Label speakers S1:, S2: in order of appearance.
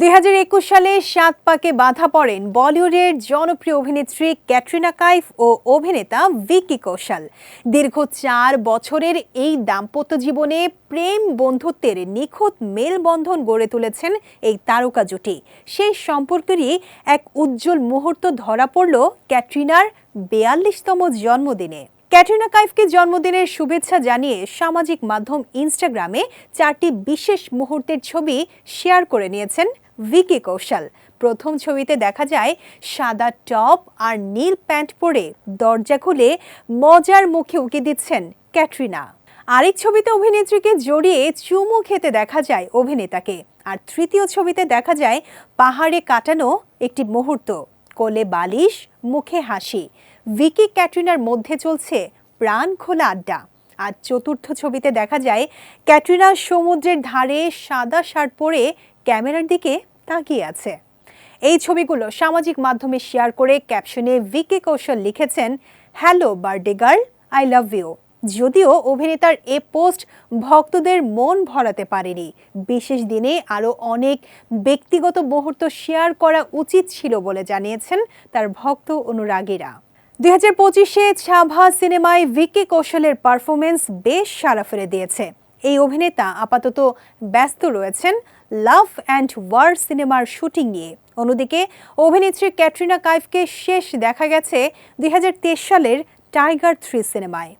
S1: দুই হাজার একুশ সালে সাত পাকে বাধা পড়েন বলিউডের জনপ্রিয় অভিনেত্রী ক্যাটরিনা কাইফ ও অভিনেতা ভিকি কৌশল। দীর্ঘ চার বছরের এই দাম্পত্য জীবনে প্রেম বন্ধুত্বের নিখুঁত মেলবন্ধন গড়ে তুলেছেন এই তারকা জুটি। সেই সম্পর্কেরই এক উজ্জ্বল মুহূর্ত ধরা পড়ল ক্যাটরিনার বেয়াল্লিশতম জন্মদিনে। ক্যাটরিনা কাইফকে জন্মদিনের শুভেচ্ছা জানিয়ে সামাজিক মাধ্যম ইনস্টাগ্রামে চারটি বিশেষ মুহূর্তের ছবি শেয়ার করে নিয়েছেন ভিকি কৌশল। প্রথম ছবিতে দেখা যায়, সাদা টপ আর নীল প্যান্ট পরে দরজা খুলে মজার মুখে উকি দিচ্ছেন ক্যাটরিনা। আরেক ছবিতে অভিনেত্রীকে জড়িয়ে চুমু খেতে দেখা যায় অভিনেতাকে। আর তৃতীয় ছবিতে দেখা যায়, পাহাড়ে কাটানো একটি মুহূর্ত। কোলে বালিশ, মুখে হাসি। ভিকি ক্যাটরিনার মধ্যে চলছে প্রাণ খোলা আড্ডা। আর চতুর্থ ছবিতে দেখা যায়, ক্যাটরিনা সমুদ্রের ধারে সাদা শার্ট পরে ক্যামেরার দিকে তাকিয়ে আছে। এই ছবিগুলো সামাজিক মাধ্যমে শেয়ার করে ক্যাপশনে ভিকি কৌশল লিখেছেন, hello birthday girl I love you. যদিও অভিনেতার এ পোস্ট ভক্তদের মন ভরাতে পারেনি। বিশেষ দিনে আরও অনেক ব্যক্তিগত মুহূর্ত শেয়ার করা উচিত ছিল বলে জানিয়েছেন তার ভক্ত অনুরাগীরা। দুই হাজার পঁচিশে ছাভা সিনেমায় ভিকি কৌশলের পারফরমেন্স বেশ সারা ফেলে দিয়েছে। এই অভিনেতা আপাতত ব্যস্ত রয়েছেন লাভ অ্যান্ড ওয়ার সিনেমার শুটিং নিয়ে। অন্যদিকে অভিনেত্রী ক্যাটরিনা কাইফকে শেষ দেখা গেছে দুই হাজার তেইশ সালের টাইগার থ্রি সিনেমায়।